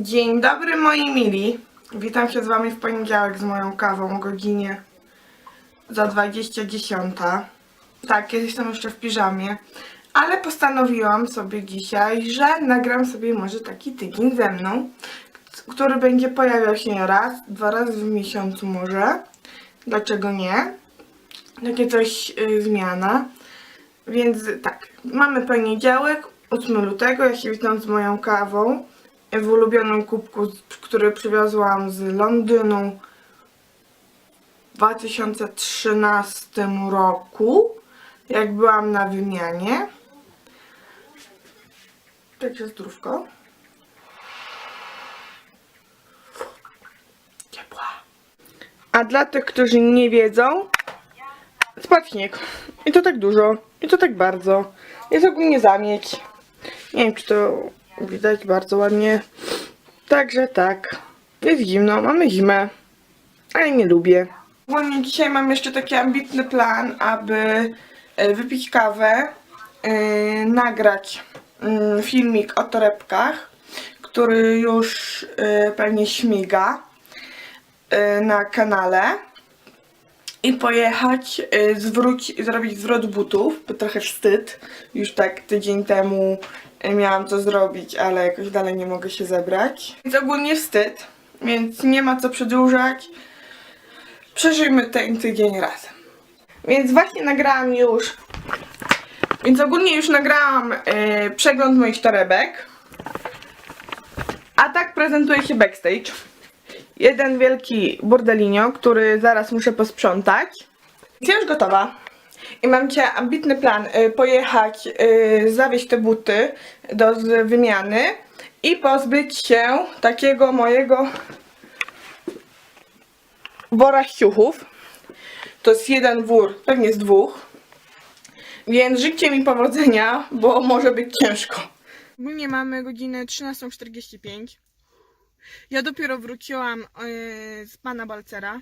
Dzień dobry moi mili. Witam się z wami w poniedziałek z moją kawą o godzinie za 20.10. Tak, ja jestem jeszcze w piżamie, ale postanowiłam sobie dzisiaj, że nagram sobie może taki tydzień ze mną, który będzie pojawiał się raz, dwa razy w miesiącu może. Dlaczego nie? Takie coś y, zmiana. Więc tak, mamy poniedziałek, 8 lutego. Ja się witam z moją kawą w ulubionym kubku, który przywiozłam z Londynu w 2013 roku, jak byłam na wymianie. Także zdrówko. Ciepła. A dla tych, którzy nie wiedzą, spadł śnieg. I to tak dużo. I to tak bardzo. Jest ogólnie zamieć. Nie wiem, czy to widać bardzo ładnie. Także tak. Jest zimno, mamy zimę. Ale nie lubię. Ogólnie dzisiaj mam jeszcze taki ambitny plan, aby e, wypić kawę, e, nagrać mm, filmik o torebkach, który już e, pewnie śmiga e, na kanale i pojechać, zwróć, zrobić zwrot butów, bo trochę wstyd. Już tak tydzień temu miałam to zrobić, ale jakoś dalej nie mogę się zebrać. Więc ogólnie wstyd, więc nie ma co przedłużać. Przeżyjmy ten tydzień razem. Więc właśnie nagrałam już, więc ogólnie już nagrałam y, przegląd moich torebek. A tak prezentuje się backstage jeden wielki bordelinio, który zaraz muszę posprzątać. Jest już gotowa. I mam dzisiaj ambitny plan y, pojechać, y, zawieźć te buty do wymiany i pozbyć się takiego mojego wora ściuchów. To jest jeden wór, pewnie z dwóch. Więc życzcie mi powodzenia, bo może być ciężko. Ogólnie mamy godzinę 13.45. Ja dopiero wróciłam yy, z pana Balcera.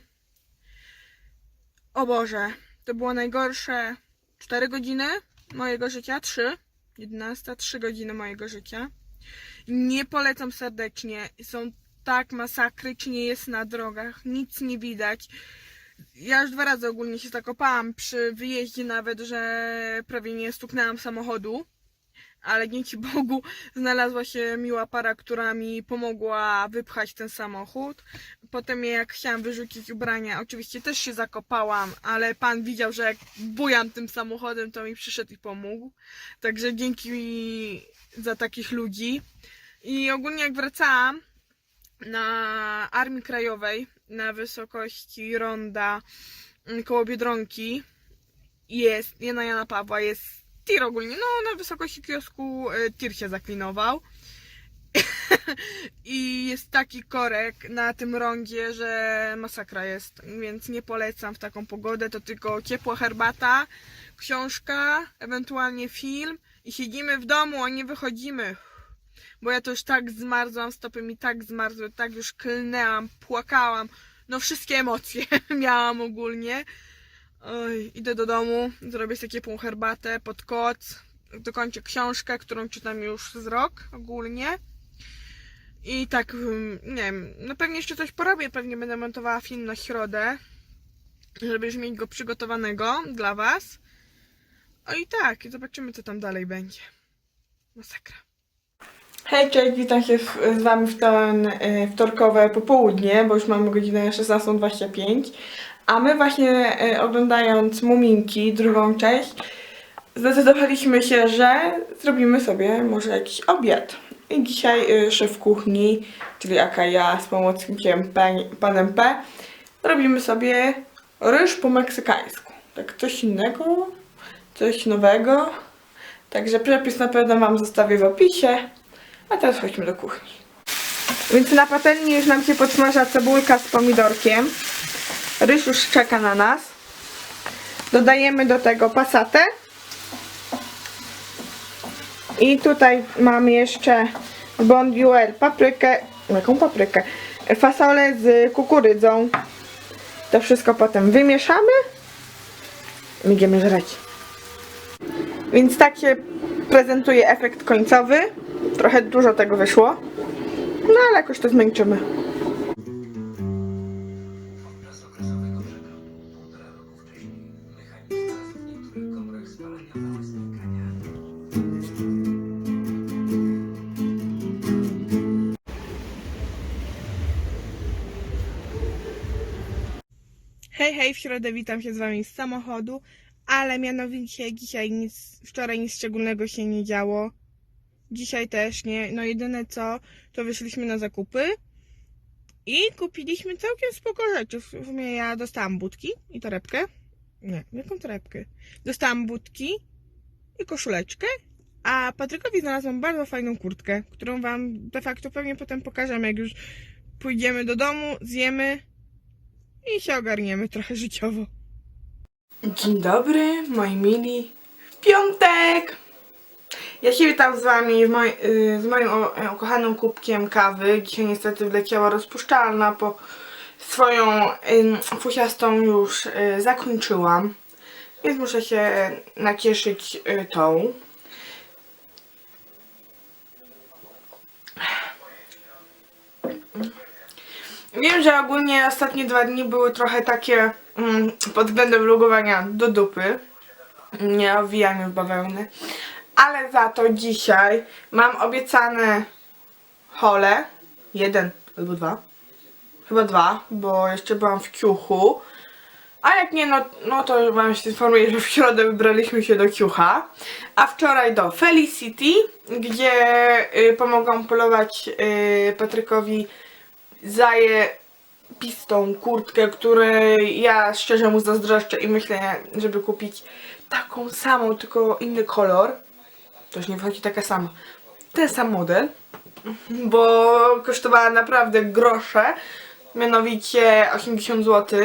O Boże, to było najgorsze 4 godziny mojego życia, 3, 11, 3 godziny mojego życia. Nie polecam serdecznie, są tak masakrycznie jest na drogach, nic nie widać. Ja już dwa razy ogólnie się zakopałam przy wyjeździe nawet, że prawie nie stuknęłam samochodu ale dzięki Bogu znalazła się miła para, która mi pomogła wypchać ten samochód. Potem jak chciałam wyrzucić ubrania, oczywiście też się zakopałam, ale pan widział, że jak bujam tym samochodem, to mi przyszedł i pomógł. Także dzięki za takich ludzi. I ogólnie jak wracałam na Armii Krajowej na wysokości ronda mm, koło Biedronki jest, na Jana Pawła, jest tir ogólnie, no na wysokości kiosku y, tir się zaklinował. I jest taki korek na tym rondzie, że masakra jest, więc nie polecam w taką pogodę, to tylko ciepła herbata, książka, ewentualnie film i siedzimy w domu, a nie wychodzimy. Bo ja to już tak zmarzłam, stopy mi tak zmarzły, tak już klnęłam, płakałam, no wszystkie emocje miałam ogólnie. Oj, idę do domu, zrobię sobie ciepłą herbatę pod koc, dokończę książkę, którą czytam już z rok ogólnie. I tak, nie wiem, no pewnie jeszcze coś porobię, pewnie będę montowała film na środę, żeby już mieć go przygotowanego dla Was. O i tak, zobaczymy co tam dalej będzie. Masakra. Hej, cześć, witam się z Wami w ten y, wtorkowe popołudnie, bo już mamy godzinę 16.25. A my właśnie y, oglądając Muminki, drugą część, zdecydowaliśmy się, że zrobimy sobie może jakiś obiad. I dzisiaj y, szef kuchni, czyli aka ja z pomocnikiem panem P, robimy sobie ryż po meksykańsku. Tak coś innego, coś nowego. Także przepis na pewno Wam zostawię w opisie. A teraz chodźmy do kuchni. Więc na patelni już nam się podsmaża cebulka z pomidorkiem. Ryż już czeka na nas. Dodajemy do tego pasatę. I tutaj mam jeszcze bondiuel, paprykę, jaką paprykę? Fasolę z kukurydzą. To wszystko potem wymieszamy. Idziemy żreć. Więc tak się prezentuje efekt końcowy. Trochę dużo tego wyszło. No ale jakoś to zmęczymy. Środę witam się z wami z samochodu, ale mianowicie dzisiaj nic, wczoraj nic szczególnego się nie działo. Dzisiaj też nie. No jedyne co, to wyszliśmy na zakupy i kupiliśmy całkiem spoko rzeczy. W sumie ja dostałam budki i torebkę. Nie, jaką torebkę? Dostałam budki i koszuleczkę, a Patrykowi znalazłam bardzo fajną kurtkę, którą wam de facto pewnie potem pokażemy, jak już pójdziemy do domu, zjemy i się ogarniemy trochę życiowo. Dzień dobry, moi mili. Piątek! Ja się witam z wami w moj, y, z moim o- e, ukochanym kubkiem kawy. Dzisiaj niestety wleciała rozpuszczalna, bo swoją ym, fusiastą już y, zakończyłam. Więc muszę się nacieszyć y, tą. Wiem, że ogólnie ostatnie dwa dni były trochę takie mm, pod względem vlogowania do dupy. Nie owijanie w bawełny. Ale za to dzisiaj mam obiecane hole. Jeden albo dwa. Chyba dwa, bo jeszcze byłam w Ciuchu. A jak nie, no, no to wam się informuję, że w środę wybraliśmy się do Ciucha. A wczoraj do Felicity, gdzie y, pomogłam polować y, Patrykowi zajebistą kurtkę, której ja szczerze mu zazdroszczę i myślę, żeby kupić taką samą, tylko inny kolor. Już nie wychodzi taka sama. Ten sam model, bo kosztowała naprawdę grosze, mianowicie 80 zł.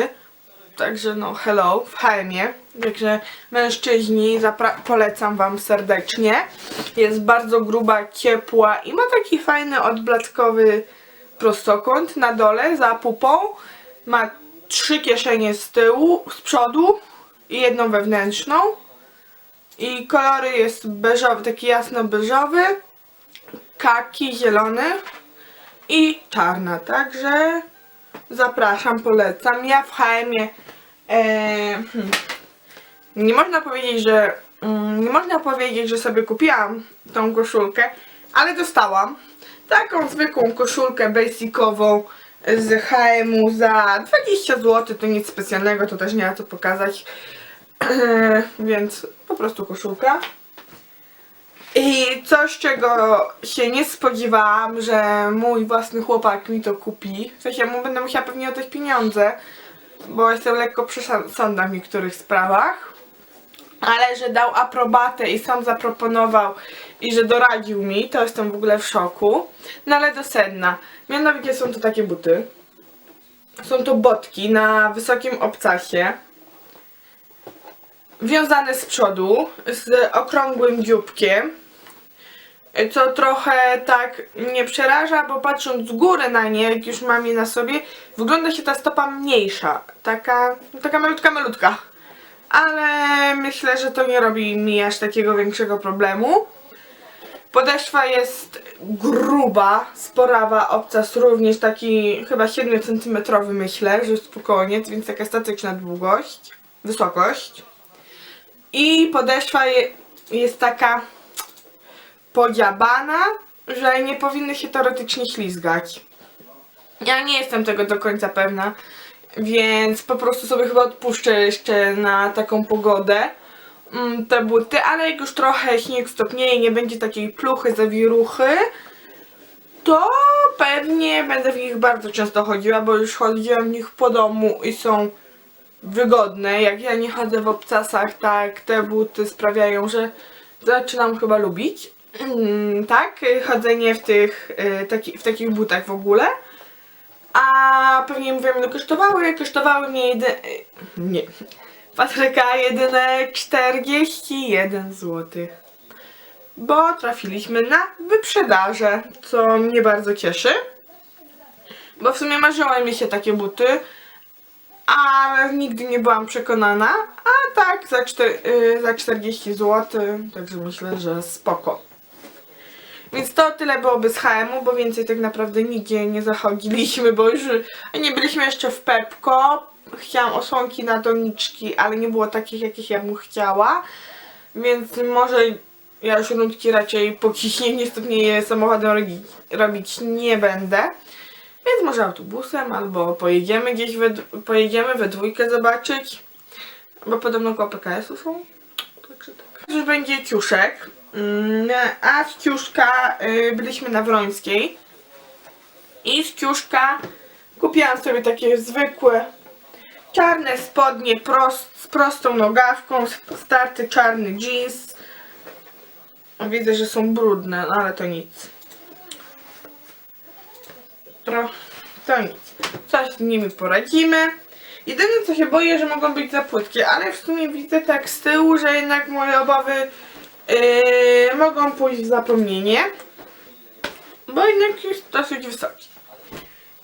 Także no hello, w HM-ie. Także mężczyźni polecam wam serdecznie. Jest bardzo gruba, ciepła i ma taki fajny odblatkowy prostokąt na dole za pupą. Ma trzy kieszenie z tyłu, z przodu i jedną wewnętrzną. I kolory jest beżowy, taki jasno beżowy, kaki, zielony i czarna. Także zapraszam, polecam. Ja w HM-ie e, hmm, nie można powiedzieć, że mm, nie można powiedzieć, że sobie kupiłam tą koszulkę, ale dostałam taką zwykłą koszulkę basicową z HM-u za 20 zł, to nic specjalnego, to też nie ma co pokazać. Więc po prostu koszulka. I coś, czego się nie spodziewałam, że mój własny chłopak mi to kupi. W sensie mu będę musiała pewnie oddać pieniądze, bo jestem lekko przesądna w niektórych sprawach. Ale że dał aprobatę i sam zaproponował i że doradził mi, to jestem w ogóle w szoku. No ale do sedna. Mianowicie są to takie buty. Są to botki na wysokim obcasie. Wiązane z przodu, z okrągłym dzióbkiem. Co trochę tak nie przeraża, bo patrząc z góry na nie, jak już mam je na sobie, wygląda się ta stopa mniejsza. Taka, taka malutka, malutka ale myślę, że to nie robi mi aż takiego większego problemu. Podeszwa jest gruba, sporawa, obcas również taki chyba 7 cm myślę, że spokojnie, więc taka statyczna długość, wysokość. I podeszwa je, jest taka podziabana, że nie powinny się teoretycznie ślizgać. Ja nie jestem tego do końca pewna, więc po prostu sobie chyba odpuszczę jeszcze na taką pogodę mm, te buty, ale jak już trochę śnieg stopnieje, nie będzie takiej pluchy, zawiruchy, to pewnie będę w nich bardzo często chodziła, bo już chodziłam w nich po domu i są wygodne. Jak ja nie chodzę w obcasach, tak te buty sprawiają, że zaczynam chyba lubić. Mm, tak, chodzenie w tych, y, taki, w takich butach w ogóle. A pewnie mówię, ile kosztowały? Kosztowały mnie jedyne... Nie. Patryka jedyne 41 zł. Bo trafiliśmy na wyprzedaże, co mnie bardzo cieszy. Bo w sumie marzyły mi się takie buty, ale nigdy nie byłam przekonana. A tak, za, czter- y, za 40 zł, także myślę, że spoko. Więc to tyle byłoby z HM-u, bo więcej tak naprawdę nigdzie nie zachodziliśmy, bo już nie byliśmy jeszcze w Pepko. Chciałam osłonki na doniczki, ale nie było takich, jakich ja bym chciała. Więc może ja już rundki raczej po ciśnieniu stopnieje samochodem robić, robić nie będę. Więc może autobusem, albo pojedziemy gdzieś, we, pojedziemy we dwójkę zobaczyć. Bo podobno koło PKS-u są. Także tak. Już będzie ciuszek. Mm, A z ciuszka y, byliśmy na Wrońskiej. I z ciuszka kupiłam sobie takie zwykłe czarne spodnie prost, z prostą nogawką, starty czarny jeans. Widzę, że są brudne, no ale to nic. To, to nic. Coś z nimi poradzimy. Jedyne co się boję, że mogą być za płytkie, ale w sumie widzę tak z tyłu, że jednak moje obawy yy, mogą pójść w zapomnienie. Bo jednak jest dosyć wysoki.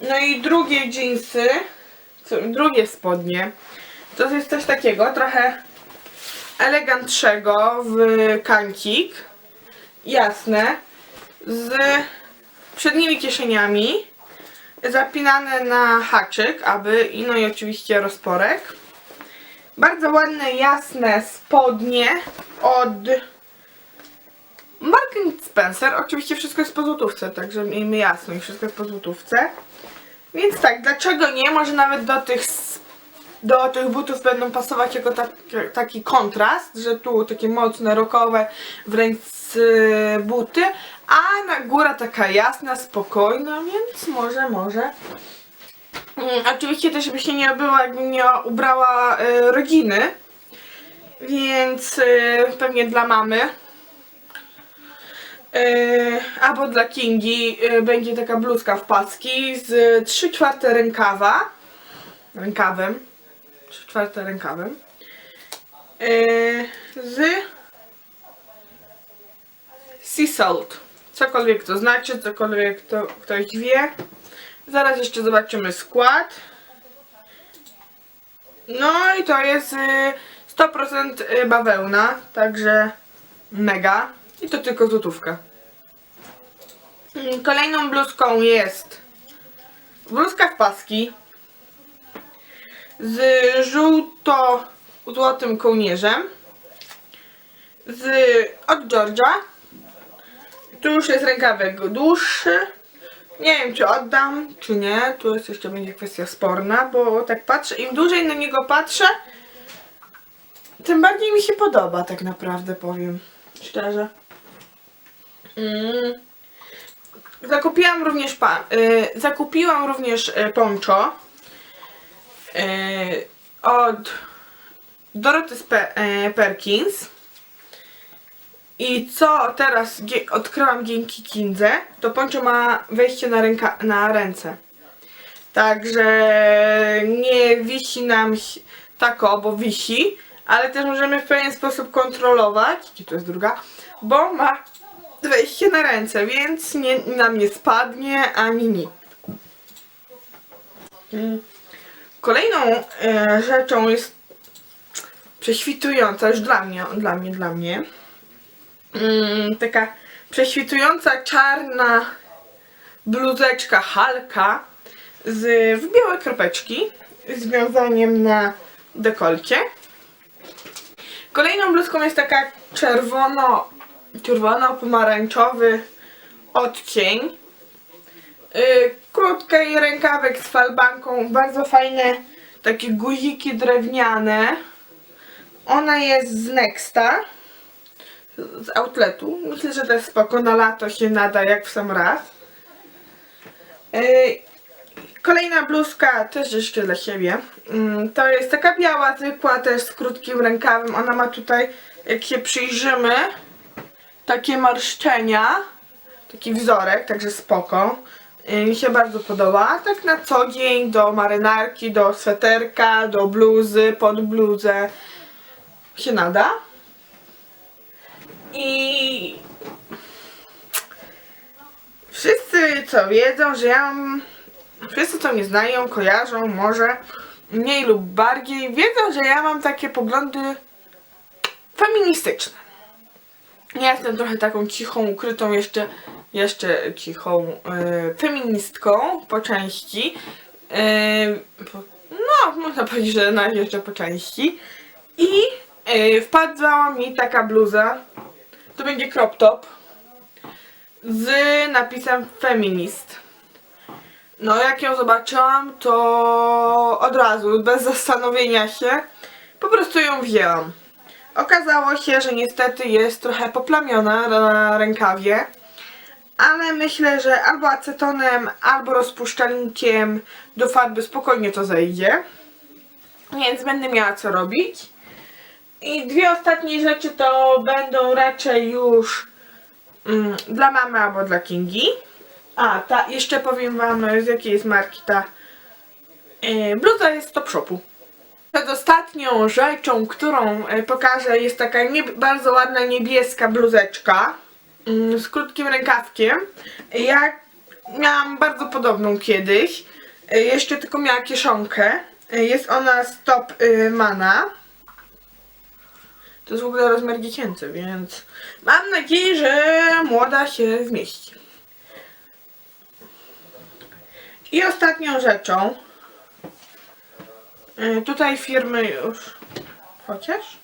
No i drugie co, drugie spodnie, to jest coś takiego, trochę elegantszego w kancik, jasne, z przednimi kieszeniami, zapinane na haczyk, aby, no i oczywiście rozporek. Bardzo ładne, jasne spodnie od Mark Spencer. Oczywiście wszystko jest po złotówce, także miejmy jasność, wszystko jest po złotówce. Więc tak, dlaczego nie? Może nawet do tych, do tych butów będą pasować jako tak, taki kontrast, że tu takie mocne, rockowe wręcz y, buty, a na góra taka jasna, spokojna, więc może, może. Mm, oczywiście też by się nie obyła, jakbym nie ubrała y, rodziny, więc y, pewnie dla mamy. Yy, albo dla Kingi yy, będzie taka bluzka w paski z 3 czwarte rękawa. Rękawem. 3 czwarte rękawem. Yy, z sea salt. Cokolwiek to znaczy, cokolwiek to ktoś wie. Zaraz jeszcze zobaczymy skład. No i to jest yy, 100% bawełna, także mega. I to tylko złotówka. Mm, Kolejną bluzką jest bluzka w paski z żółto-złotym kołnierzem z, od George'a. Tu już jest rękawek dłuższy. Nie wiem, czy oddam, czy nie. Tu jest jeszcze będzie kwestia sporna, bo tak patrzę. Im dłużej na niego patrzę, tym bardziej mi się podoba, tak naprawdę powiem. Szczerze. Mm. Zakupiłam również pa, y, zakupiłam również y, poncho y, od Doroty Spe, y, Perkins. I co teraz odkryłam dzięki Kindze, to poncho ma wejście na, ręka, na ręce. Także nie wisi nam tako, bo wisi, ale też możemy w pewien sposób kontrolować, gdzie to jest druga, bo ma wejście na ręce, więc nie, nam nie spadnie ani nic. Mm. Kolejną e, rzeczą jest prześwitująca, już dla mnie, dla mnie, dla mnie, mm, taka prześwitująca czarna bluzeczka Halka z, w białe kropeczki z na dekolcie. Kolejną bluzką jest taka czerwono, czerwono-pomarańczowy odcień. Yy, krótki rękawek z falbanką, bardzo fajne takie guziki drewniane. Ona jest z Nexta, z outletu. Myślę, że to jest spoko, na lato się nada jak w sam raz. Yy, Kolejna bluzka, też jeszcze dla siebie. Mm, To jest taka biała, zwykła, też z krótkim rękawem. Ona ma tutaj, jak się przyjrzymy, takie marszczenia. Taki wzorek, także spoko. Y, Mi się bardzo podoba. Tak na co dzień do marynarki, do sweterka, do bluzy, pod bluzę się nada. I wszyscy co wiedzą, że ja mam Wszyscy, co mnie znają, kojarzą, może mniej lub bardziej, wiedzą, że ja mam takie poglądy feministyczne. Ja jestem trochę taką cichą, ukrytą jeszcze, jeszcze cichą e, feministką po części. Po, no, można powiedzieć, że na razie jeszcze po części. I e, wpadła mi taka bluza. To będzie crop top z napisem feminist. No, jak ją zobaczyłam, to od razu, bez zastanowienia się, po prostu ją wzięłam. Okazało się, że niestety jest trochę poplamiona na rękawie, ale myślę, że albo acetonem, albo rozpuszczalnikiem do farby spokojnie to zejdzie. Więc będę miała co robić. I dwie ostatnie rzeczy to będą raczej już mm, dla mamy albo dla Kingi. A, ta, jeszcze powiem wam z jakiej jest marki ta yy, bluza jest z Top Shopu. Przedostatnią rzeczą, którą e, pokażę jest taka nie, bardzo ładna niebieska bluzeczka mm, z krótkim rękawkiem. Ja miałam bardzo podobną kiedyś. E, Jeszcze tylko miała kieszonkę. E, Jest ona z Top y, Mana. To jest w ogóle rozmiar dziecięcy, więc mam nadzieję, że młoda się zmieści. I ostatnią rzeczą, tutaj firmy już, chociaż,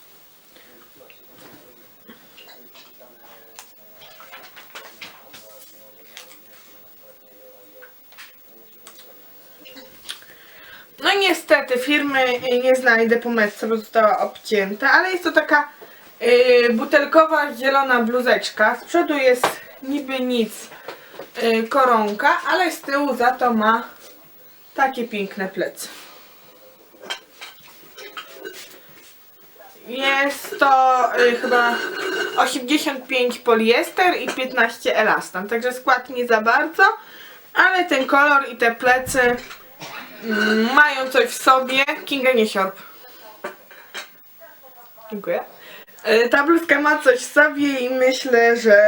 No niestety firmy y, nie znajdę po metce, bo została obcięta, ale jest to taka y, butelkowa zielona bluzeczka. Z przodu jest niby nic y, koronka, ale z tyłu za to ma takie piękne plecy. Jest to y, chyba 85 poliester i 15 elastan, także skład nie za bardzo, ale ten kolor i te plecy mm, mają coś w sobie. Kinga nie siorb. Dziękuję. Y, Ta bluzka ma coś w sobie i myślę, że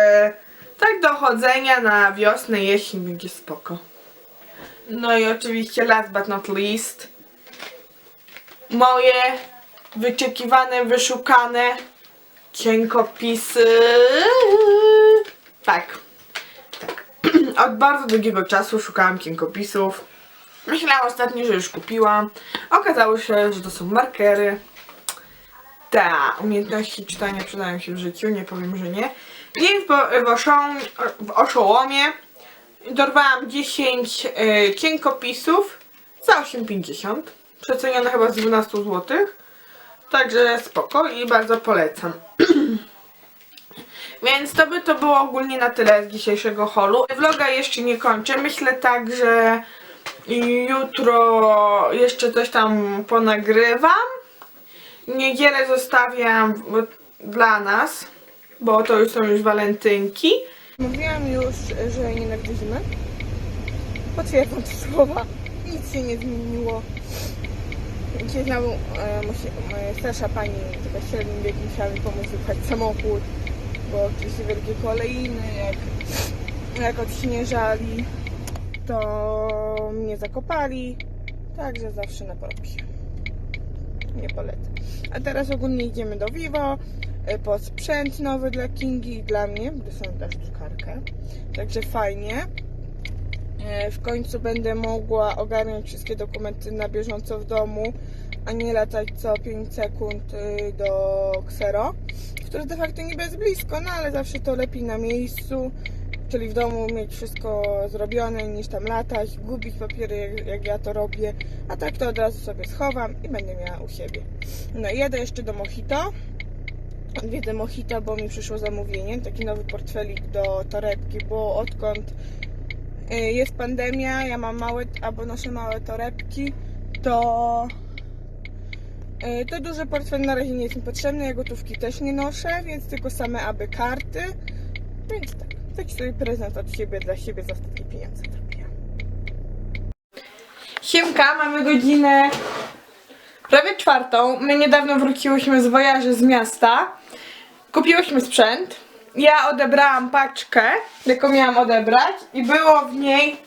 tak do chodzenia na wiosnę, jesień będzie spoko. No i oczywiście last but not least moje wyczekiwane, wyszukane cienkopisy. Tak. tak. Od bardzo długiego czasu szukałam cienkopisów. Myślałam ostatnio, że już kupiłam. Okazało się, że to są markery. Ta, umiejętności czytania przydają się w życiu, nie powiem, że nie. Więc w, oszą, w oszołomie dorwałam 10 e, cienkopisów za 8,50. Przecenione chyba z 12 zł. Także spoko i bardzo polecam. Więc to by to było ogólnie na tyle z dzisiejszego holu. Vloga jeszcze nie kończę. Myślę tak, że jutro jeszcze coś tam ponagrywam. Niedzielę zostawiam dla nas, bo to już są już walentynki. Mówiłam już, że nienawidzę zimy. Potwierdzam te słowa. Nic się nie zmieniło. Dzisiaj znowu e, musi, starsza pani, taka w średnim wieku, musiała mi pomóc wypchać samochód, bo oczywiście wielkie kolejny, jak, jak odśnieżali, to mnie zakopali, także zawsze na porobie. Nie polecam. A teraz ogólnie idziemy do Vivo, e, po sprzęt nowy dla Kingi i dla mnie, bo są też drukarkę, także fajnie. E, W końcu będę mogła ogarnąć wszystkie dokumenty na bieżąco w domu, a nie latać co 5 sekund y, do Xero, które de facto niby jest blisko, no ale zawsze to lepiej na miejscu, czyli w domu mieć wszystko zrobione niż tam latać, gubić papiery jak, jak ja to robię, a tak to od razu sobie schowam i będę miała u siebie. No i jadę jeszcze do Mojito. Odwiedzę Mojito, bo mi przyszło zamówienie, taki nowy portfelik do torebki, bo odkąd jest pandemia, ja mam małe, albo noszę małe torebki, to y, to duży portfel na razie nie jest mi potrzebny, ja gotówki też nie noszę, więc tylko same aby karty, więc tak, taki sobie prezent od siebie, dla siebie za ostatnie pieniądze zrobiłam. Siemka, mamy godzinę prawie czwartą, my niedawno wróciłyśmy z wojaży z miasta, kupiłyśmy sprzęt, ja odebrałam paczkę, jaką miałam odebrać i było w niej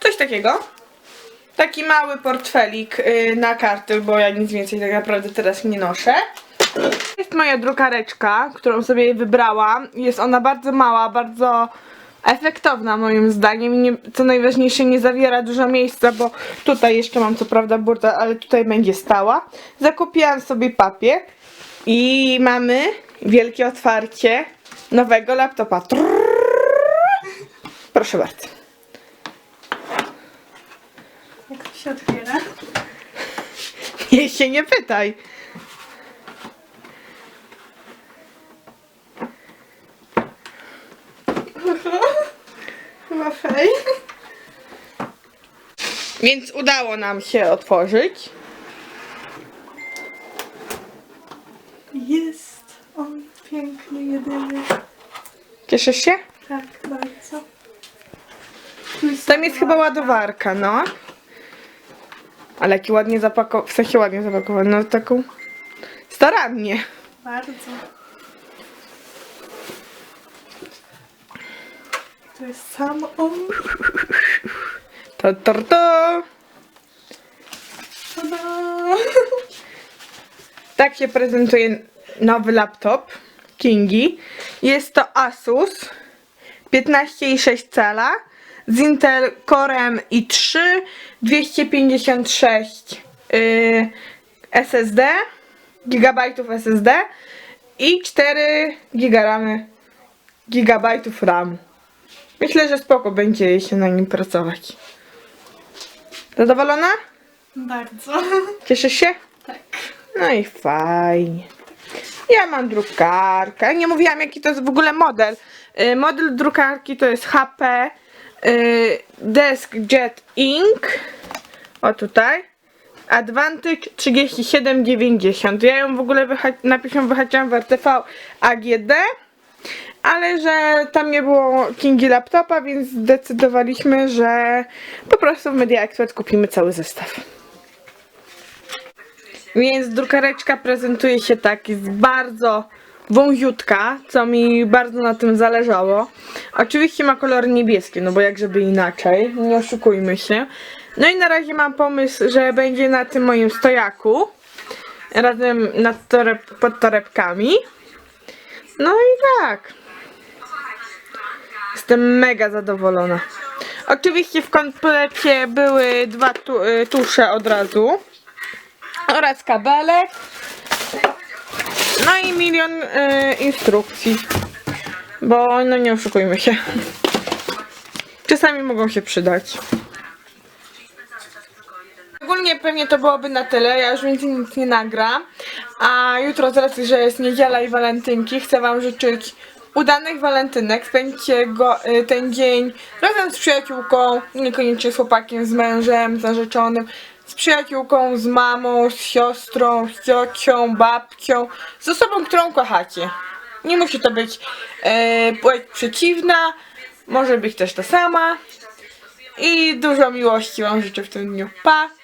coś takiego. Taki mały portfelik y, na karty, bo ja nic więcej tak naprawdę teraz nie noszę. jest moja drukareczka, którą sobie wybrałam. Jest ona bardzo mała, bardzo efektowna moim zdaniem. Nie, co najważniejsze, nie zawiera dużo miejsca, bo tutaj jeszcze mam co prawda burtę, ale tutaj będzie stała. Zakupiłam sobie papier i mamy wielkie otwarcie nowego laptopa. Proszę bardzo. Jak to się otwiera? Nie się nie pytaj. Chyba fej. Więc udało nam się otworzyć. Jest on piękny, jedyny. Cieszysz się? Tak, bardzo. Tam jest chyba ładowarka, no. Ale jaki ładnie zapakowany, w sensie ładnie zapakowany, no taką starannie. Bardzo. To jest sam on. To, to, to. Tada! Tak się prezentuje nowy laptop Kingi. Jest to Asus 15,6 cala z Intel Corem i3 256 yy, SSD gigabajtów SSD i 4 gigaramy gigabajtów RAM. Myślę, że spoko będzie się na nim pracować. Zadowolona? Bardzo. Cieszysz się? Tak. No i fajnie. Ja mam drukarkę. Nie mówiłam jaki to jest w ogóle model. Y, Model drukarki to jest HP y, DeskJet Ink. O tutaj. Advantage 3790. Ja ją w ogóle ją wyhaczyłam w RTV AGD, ale że tam nie było Kingi laptopa, więc zdecydowaliśmy, że po prostu w Media Expert kupimy cały zestaw. Więc drukareczka prezentuje się tak, jest bardzo wąziutka, co mi bardzo na tym zależało. Oczywiście ma kolor niebieski, no bo jak żeby inaczej, nie oszukujmy się. No i na razie mam pomysł, że będzie na tym moim stojaku, razem nad toreb, pod torebkami. No i tak. Jestem mega zadowolona. Oczywiście w komplecie były dwa tu, y, tusze od razu oraz kabelek. No i milion y, instrukcji. Bo no nie oszukujmy się. Czasami mogą się przydać. Ogólnie pewnie to byłoby na tyle, ja już więcej nic nie nagram. A jutro z racji, że jest niedziela i walentynki, chcę wam życzyć udanych walentynek. Spędźcie go, y, ten dzień razem z przyjaciółką, niekoniecznie z chłopakiem, z mężem, z narzeczonym, z przyjaciółką, z mamą, z siostrą, z ciocią, babcią, z osobą, którą kochacie. Nie musi to być e, płeć przeciwna, może być też ta sama. I dużo miłości Wam życzę w tym dniu. Pa!